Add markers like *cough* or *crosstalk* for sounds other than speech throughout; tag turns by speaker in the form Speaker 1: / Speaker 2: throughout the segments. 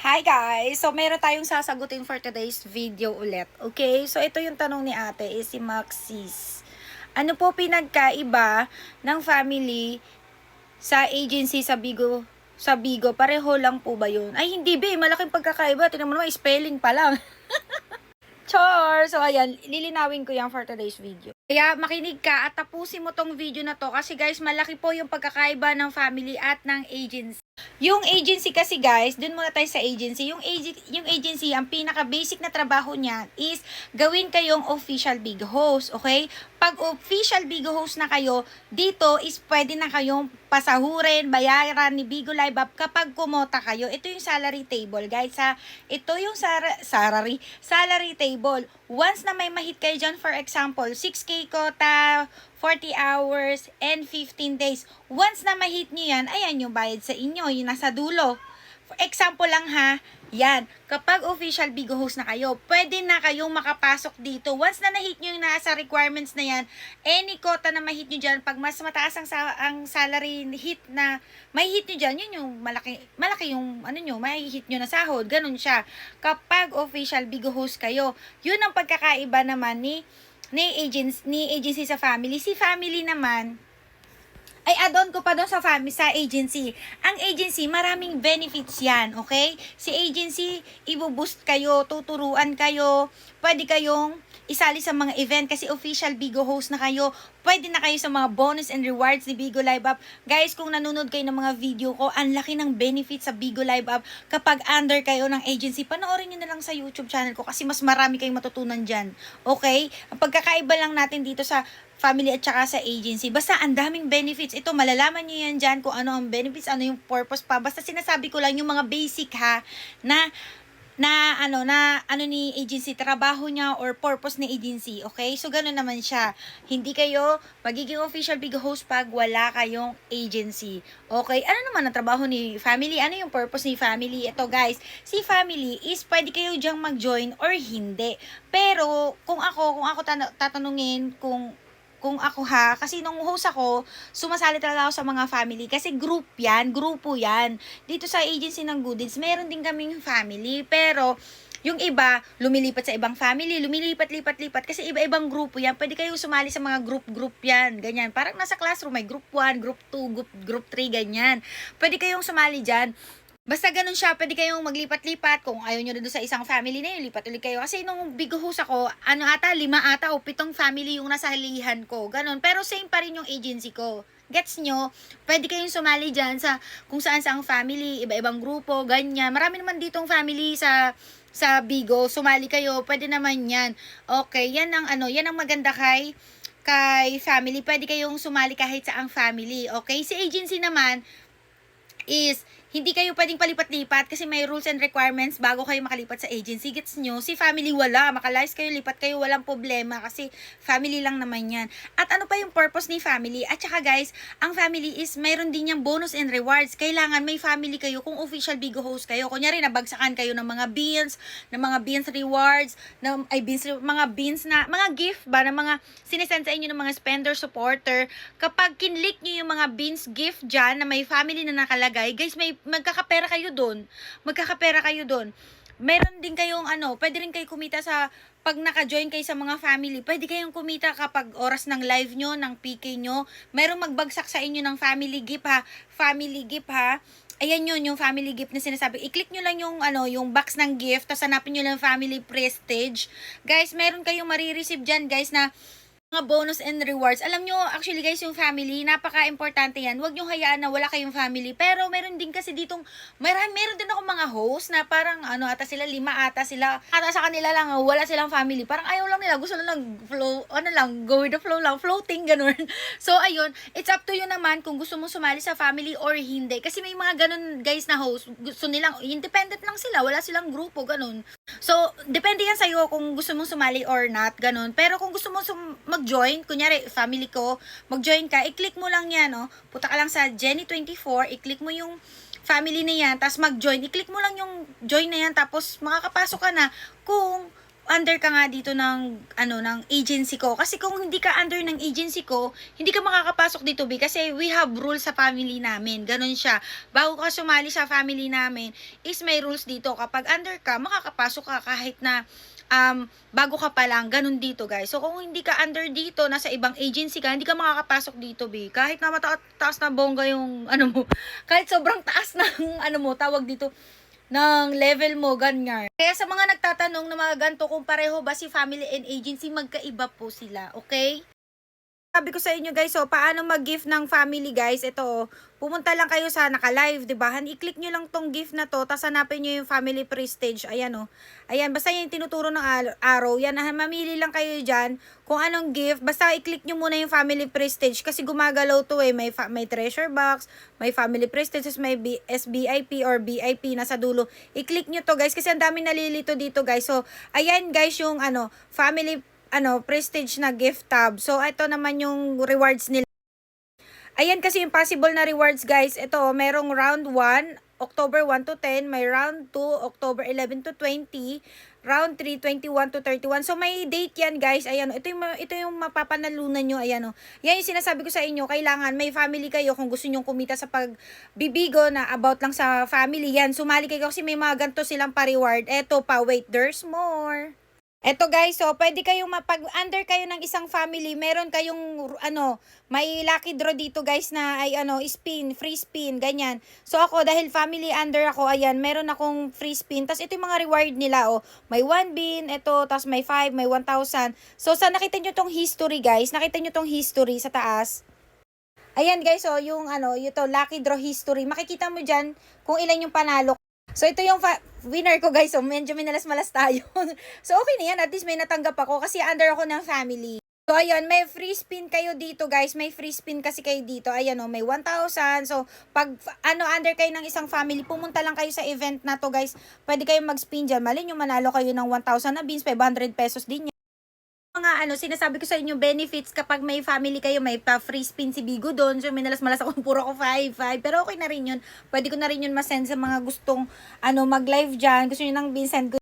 Speaker 1: Hi guys! So, meron tayong sasagutin for today's video ulit. Okay? So, ito yung tanong ni ate is si Maxis. Ano po pinagkaiba ng family sa agency sa Bigo? Sa Bigo, pareho lang po ba yun? Ay, hindi be. Malaking pagkakaiba. Tingnan mo naman, spelling pa lang. *laughs* Char! So, ayan, lilinawin ko yan for today's video. Kaya makinig ka at tapusin mo tong video na to kasi guys, malaki po yung pagkakaiba ng family at ng agency. Yung agency kasi guys, dun muna tayo sa agency. Yung, ag- yung agency, ang pinaka-basic na trabaho niya is gawin kayong official big host, okay? Pag official big host na kayo, dito is pwede na kayong pasahurin, bayaran ni Bigo Live Up kapag kumota kayo. Ito yung salary table, guys, ha? Ito yung sar- salary, salary table. Once na may mahit kayo dyan, for example, 6K kota, 40 hours, and 15 days. Once na mahit nyo yan, ayan yung bayad sa inyo, yung nasa dulo. For example lang ha, yan, kapag official Bigo host na kayo, pwede na kayong makapasok dito. Once na na-hit nyo yung nasa requirements na yan, any quota na ma-hit nyo dyan, pag mas mataas ang, sa, ang salary hit na may hit nyo dyan, yun yung malaki, malaki yung ano nyo, may hit nyo na sahod. Ganun siya. Kapag official Bigo host kayo, yun ang pagkakaiba naman ni ni agency, ni agency sa family. Si family naman, ay add-on ko pa doon sa family, sa agency. Ang agency, maraming benefits yan, okay? Si agency, ibuboost kayo, tuturuan kayo, pwede kayong isali sa mga event kasi official Bigo host na kayo. Pwede na kayo sa mga bonus and rewards ni Bigo Live Up. Guys, kung nanonood kayo ng mga video ko, ang laki ng benefits sa Bigo Live Up kapag under kayo ng agency. Panoorin nyo na lang sa YouTube channel ko kasi mas marami kayong matutunan dyan. Okay? Ang pagkakaiba lang natin dito sa family at saka sa agency. Basta ang daming benefits. Ito, malalaman nyo yan dyan kung ano ang benefits, ano yung purpose pa. Basta sinasabi ko lang yung mga basic ha, na na ano na ano ni agency trabaho niya or purpose ni agency okay? So ganoon naman siya. Hindi kayo magiging official big host pag wala kayong agency okay? Ano naman ang trabaho ni family? Ano yung purpose ni family? Ito guys si family is pwede kayo diyang mag-join or hindi. Pero kung ako kung ako tan- tatanungin kung kung ako ha, kasi nung host ako, sumasali talaga ako sa mga family. Kasi group yan, grupo yan. Dito sa agency ng Goodies, meron din kaming family. Pero, yung iba, lumilipat sa ibang family, lumilipat-lipat-lipat. Kasi iba-ibang grupo yan. Pwede kayong sumali sa mga group-group yan. Ganyan. Parang nasa classroom, may group 1, group 2, group, group 3, ganyan. Pwede kayong sumali dyan. Basta ganun siya, pwede kayong maglipat-lipat. Kung ayaw nyo doon sa isang family na yun, lipat ulit kayo. Kasi nung big host ako, ano ata, lima ata o pitong family yung nasa halihan ko. Ganun. Pero same pa rin yung agency ko. Gets nyo? Pwede kayong sumali dyan sa kung saan saang family, iba-ibang grupo, ganyan. Marami naman ditong family sa sa Bigo. Sumali kayo, pwede naman yan. Okay, yan ang ano, yan ang maganda kay kay family. Pwede kayong sumali kahit sa ang family. Okay? Si agency naman, is hindi kayo pwedeng palipat-lipat kasi may rules and requirements bago kayo makalipat sa agency. Gets nyo? Si family wala. Makalayas kayo, lipat kayo, walang problema kasi family lang naman yan. At ano pa yung purpose ni family? At saka guys, ang family is mayroon din yung bonus and rewards. Kailangan may family kayo kung official Bigo host kayo. Kunyari, nabagsakan kayo ng mga beans, ng mga beans rewards, ng, ay beans, mga beans na, mga gift ba, ng mga sinesend sa inyo ng mga spender supporter. Kapag kinlik nyo yung mga beans gift dyan na may family na nakalagay, guys, may magkakapera kayo doon. Magkakapera kayo doon. Meron din kayong ano, pwede rin kayo kumita sa pag naka-join kayo sa mga family, pwede kayong kumita kapag oras ng live nyo, ng PK nyo. Merong magbagsak sa inyo ng family gift ha. Family gift ha. Ayan yun, yung family gift na sinasabi. I-click nyo lang yung, ano, yung box ng gift, tapos hanapin nyo lang family prestige. Guys, meron kayong marireceive dyan, guys, na mga bonus and rewards. Alam nyo, actually guys, yung family, napaka-importante yan. Huwag nyo hayaan na wala kayong family. Pero meron din kasi ditong, meron, meron din ako mga host na parang, ano, ata sila, lima ata sila. Ata sa kanila lang, wala silang family. Parang ayaw lang nila, gusto lang lang flow, ano lang, go with the flow lang, floating, *laughs* ganun. So, ayun, it's up to you naman kung gusto mong sumali sa family or hindi. Kasi may mga ganun guys na host, gusto nilang, independent lang sila, wala silang grupo, ganun. So, depende yan sa'yo kung gusto mong sumali or not, ganun. Pero kung gusto mong sum- mag-join, kunyari, family ko, mag-join ka, i-click mo lang yan, no? Punta ka lang sa Jenny24, i-click mo yung family na yan, tapos mag-join, i-click mo lang yung join na yan, tapos makakapasok ka na kung under ka nga dito ng ano ng agency ko. Kasi kung hindi ka under ng agency ko hindi ka makakapasok dito B kasi we have rules sa family namin. Ganun siya. Bago ka sumali sa family namin is may rules dito. Kapag under ka makakapasok ka kahit na um, bago ka pa lang, ganun dito guys. So kung hindi ka under dito, nasa ibang agency ka, hindi ka makakapasok dito, B. Kahit na mataas na bongga yung, ano mo, *laughs* kahit sobrang taas ng, ano mo, tawag dito, ng level mo, ganyan. Kaya sa mga nagtatanong na mga ganito, kung pareho ba si family and agency, magkaiba po sila, okay? Sabi ko sa inyo guys, so paano mag-gift ng family guys? Ito, oh, pumunta lang kayo sa naka-live, 'di ba? I-click niyo lang tong gift na to, tapos hanapin niyo yung family prestige. Ayan oh. Ayan, basta yung tinuturo ng ar- arrow. Yan, ah, mamili lang kayo diyan kung anong gift. Basta i-click niyo muna yung family prestige kasi gumagalaw to eh. May may treasure box, may family prestige, may B- SBIP or BIP nasa dulo. I-click niyo to guys kasi ang daming nalilito dito guys. So, ayan guys yung ano, family ano, prestige na gift tab. So, ito naman yung rewards nila. Ayan kasi yung possible na rewards, guys. Ito, merong round 1, October 1 to 10. May round 2, October 11 to 20. Round 3, 21 to 31. So, may date yan, guys. Ayan, ito yung, ito yung mapapanalunan nyo. Ayan, oh. Yan yung sinasabi ko sa inyo. Kailangan may family kayo kung gusto nyong kumita sa pagbibigo na about lang sa family. Yan, sumali kayo kasi may mga ganito silang pa-reward. Eto pa, wait, there's more. Eto guys, so pwede kayong mapag under kayo ng isang family, meron kayong ano, may lucky draw dito guys na ay ano, spin, free spin, ganyan. So ako dahil family under ako, ayan, meron akong free spin. Tapos ito yung mga reward nila, oh. May 1 bin, ito, tapos may 5, may 1,000. So sa nakita nyo tong history guys, nakita nyo tong history sa taas. Ayan guys, so yung ano, ito lucky draw history. Makikita mo diyan kung ilan yung panalo. So ito yung winner ko guys. So medyo minalas-malas tayo. *laughs* so okay na yan. At least may natanggap ako kasi under ako ng family. So ayun, may free spin kayo dito guys. May free spin kasi kayo dito. Ayan o, may 1,000. So pag ano under kayo ng isang family, pumunta lang kayo sa event na to guys. Pwede kayong mag-spin dyan. Mali nyo manalo kayo ng 1,000 na beans, 500 pesos din yan mga ano, sinasabi ko sa inyo, benefits kapag may family kayo, may pa free spin si Bigo doon. So, minalas-malas ako, puro ko 5, 5. Pero okay na rin yun. Pwede ko na rin yun masend sa mga gustong, ano, mag-live dyan. Gusto nyo nang send ko.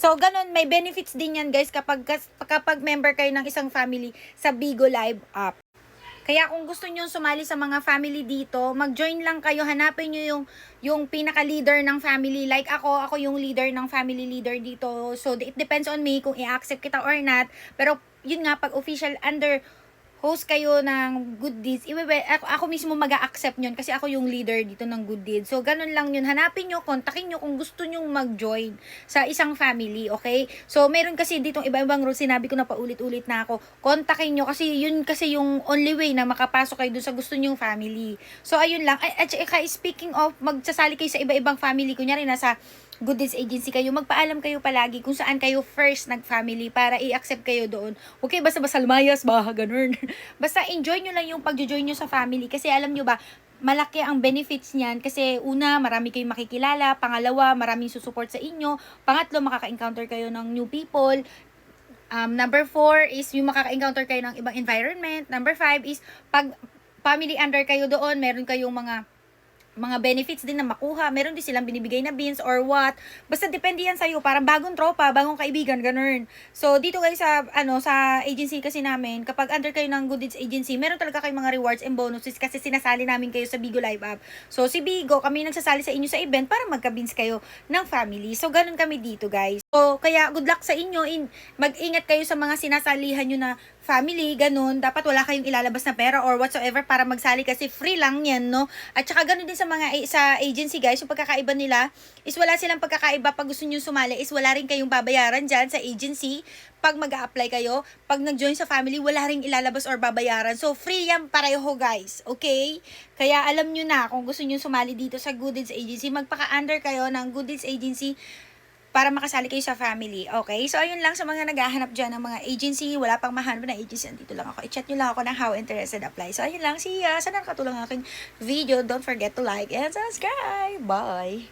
Speaker 1: So, ganun, may benefits din yan, guys, kapag, kapag member kayo ng isang family sa Bigo Live app. Kaya kung gusto niyo sumali sa mga family dito, mag-join lang kayo, hanapin niyo yung yung pinaka-leader ng family. Like ako, ako yung leader ng family leader dito. So it depends on me kung i-accept kita or not. Pero yun nga pag official under host kayo ng good deeds, iwewe, ako, ako mismo mag accept nyon kasi ako yung leader dito ng good deeds. So, ganun lang yun. Hanapin nyo, kontakin nyo kung gusto nyong mag-join sa isang family, okay? So, meron kasi ditong iba-ibang rules. Sinabi ko na paulit-ulit na ako. Kontakin nyo kasi yun kasi yung only way na makapasok kayo dun sa gusto nyong family. So, ayun lang. At, at saka, speaking of, magsasali kayo sa iba-ibang family. Kunyari, nasa good deeds agency kayo, magpaalam kayo palagi kung saan kayo first nag-family para i-accept kayo doon. Huwag kayo basta-basta lumayas, ba, ganun. *laughs* basta enjoy nyo lang yung pag-join nyo sa family kasi alam nyo ba, malaki ang benefits niyan kasi una, marami kayong makikilala, pangalawa, maraming susupport sa inyo, pangatlo, makaka-encounter kayo ng new people, Um, number four is yung makaka-encounter kayo ng ibang environment. Number five is pag family under kayo doon, meron kayong mga mga benefits din na makuha. Meron din silang binibigay na beans or what. Basta depende yan sa'yo. Parang bagong tropa, bagong kaibigan, ganun. So, dito kayo sa, ano, sa agency kasi namin, kapag under kayo ng Good Deeds Agency, meron talaga kayong mga rewards and bonuses kasi sinasali namin kayo sa Bigo Live App. So, si Bigo, kami nagsasali sa inyo sa event para magka-beans kayo ng family. So, ganun kami dito, guys. So, kaya good luck sa inyo. In, mag-ingat kayo sa mga sinasalihan nyo na family, ganun, dapat wala kayong ilalabas na pera or whatsoever para magsali kasi free lang yan, no? At saka ganun din sa mga sa agency guys, yung pagkakaiba nila is wala silang pagkakaiba pag gusto niyo sumali is wala rin kayong babayaran dyan sa agency pag mag apply kayo. Pag nag-join sa family, wala rin ilalabas or babayaran. So, free yan pareho guys, okay? Kaya alam nyo na kung gusto niyo sumali dito sa Good Deeds Agency, magpaka-under kayo ng Good Deeds Agency para makasali kayo sa family. Okay? So, ayun lang sa mga naghahanap dyan ng mga agency. Wala pang mahanap na agency. Andito lang ako. I-chat nyo lang ako ng how interested apply. So, ayun lang. See ya. Sana nakatulong aking video. Don't forget to like and subscribe. Bye!